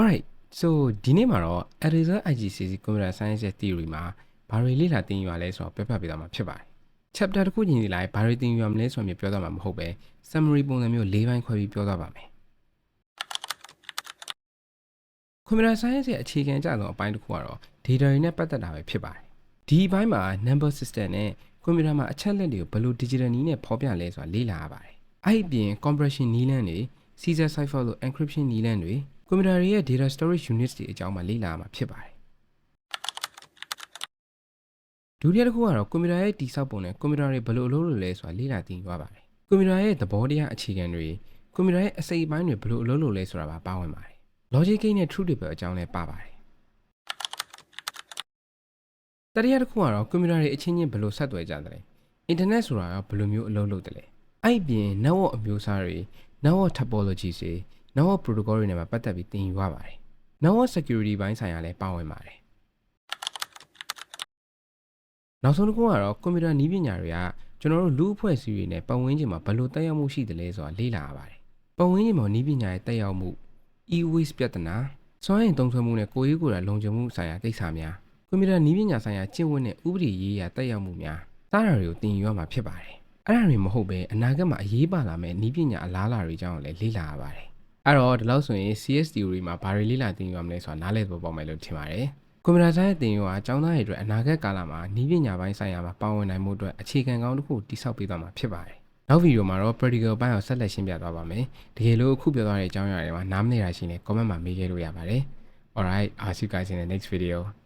Alright so ဒီနေ့မှာတော့ Arizona IGCSE Computer Science ရဲ့ theory မှာဘာတွေလေ့လာသင်ယူရလဲဆိုတော့ပြပြပေးသွားမှာဖြစ်ပါတယ် chapter တစ်ခုချင်းစီလိုက်ဘာတွေသင်ယူရမလဲဆိုတော့မျိုးပြောသွားမှာမဟုတ်ပဲ summary ပုံစံမျိုး၄ပိုင်းခွဲပြီးပြောသွားပါမယ် Computer Science ရဲ့အခြေခံအကျဆုံးအပိုင်းတစ်ခုကတော့ data တွေနဲ့ပတ်သက်တာပဲဖြစ်ပါတယ်ဒီအပိုင်းမှာ number system နဲ့ computer မှာအချက်လက်တွေကိုဘယ်လို digital နည်းနဲ့ဖော်ပြလဲဆိုတာလေ့လာရပါတယ်အဲ့ဒီအပြင် compression နည်းလမ်းတွေ Caesar cipher လို့ encryption နည်းလမ်းတွေ ကွန်ပျူတာတွေရဲ့ data storage units တွေအကြောင်းမှလေ့လာရမှာဖြစ်ပါတယ်ဒုတိယတစ်ခုကတော့ကွန်ပျူတာရဲ့တိစောက်ပုံနဲ့ကွန်ပျူတာတွေဘယ်လိုအလုပ်လုပ်လဲဆိုတာလေ့လာသိသွားပါတယ်ကွန်ပျူတာရဲ့သဘောတရားအခြေခံတွေကွန်ပျူတာရဲ့အစိတ်အပိုင်းတွေဘယ်လိုအလုပ်လုပ်လဲဆိုတာပါပါဝင်ပါတယ် logic gate နဲ့ truth table အကြောင်းလည်းပါပါတယ်တတိယတစ်ခုကတော့ကွန်ပျူတာတွေအချင်းချင်းဘယ်လိုဆက်သွယ်ကြတယ်လဲ internet ဆိုတာရောဘယ်လိုမျိုးအလုပ်လုပ်တယ်လဲအဲ့ဒီပြင် network အမျိုးအစားတွေ network topology တွေ network protocol တွေနဲ့မှာပတ်သက်ပြီးသင်ယူရပါတယ် network security ဘိုင်းဆိုင်ရာလည်းပါဝင်ပါတယ်နောက်ဆုံးတစ်ခုကတော့ကွန်ပျူတာနည်းပညာတွေကကျွန်တော်တို့လူအဖွဲ့အစည်းတွေနဲ့ပတ်ဝန်းကျင်မှာဘယ်လိုတက်ရောက်မှုရှိတယ်လဲဆိုတာလေ့လာရပါတယ်ပတ်ဝန်းကျင်မှာနည်းပညာရဲ့တက်ရောက်မှု e-waste ပြဿနာစွမ်းအင်သုံးစွဲမှုနဲ့ကိုယ်ရေးကိုယ်တာလုံခြုံမှုဆိုင်ရာကိစ္စများကွန်ပျူတာနည်းပညာဆိုင်ရာကျင့်ဝတ်နဲ့ဥပဒေရေးရာတက်ရောက်မှုများစတာတွေကိုသင်ယူရမှာဖြစ်ပါတယ်အဲ့ဒါတွေမဟုတ်ပဲအနာဂတ်မှာအရေးပါလာမယ့်နည်းပညာအလားအလာတွေအကြောင်းကိုလည်းလေ့လာရပါတယ် အဲ့တော့ဒီလောက်ဆိုရင် CS theory မှာဘာတွေလေ့လာသင်ယူရမလဲဆိုတာနားလည်သဘောပေါက်မယ်လို့ထင်ပါတယ်။ကွန်ပျူတာဆိုင်းသင်ယူဟာအကြောင်းသားတွေအတွက်အနာဂတ်ကာလမှာနည်းပညာပိုင်းဆိုင်ရာမှာပါဝင်နိုင်မှုအတွက်အခြေခံကောင်းတစ်ခုတိစောက်ပေးသွားမှာဖြစ်ပါတယ်။နောက်ဗီဒီယိုမှာတော့ practical ဘိုင်းကိုဆက်လက်ရှင်းပြသွားပါမယ်။တကယ်လို့အခုပြောသွားတဲ့အကြောင်းအရာတွေမှာနားမလည်တာရှိရင် comment မှာမေးခဲ့လို့ရပါတယ်။ Alright, I'll see you guys in the next video.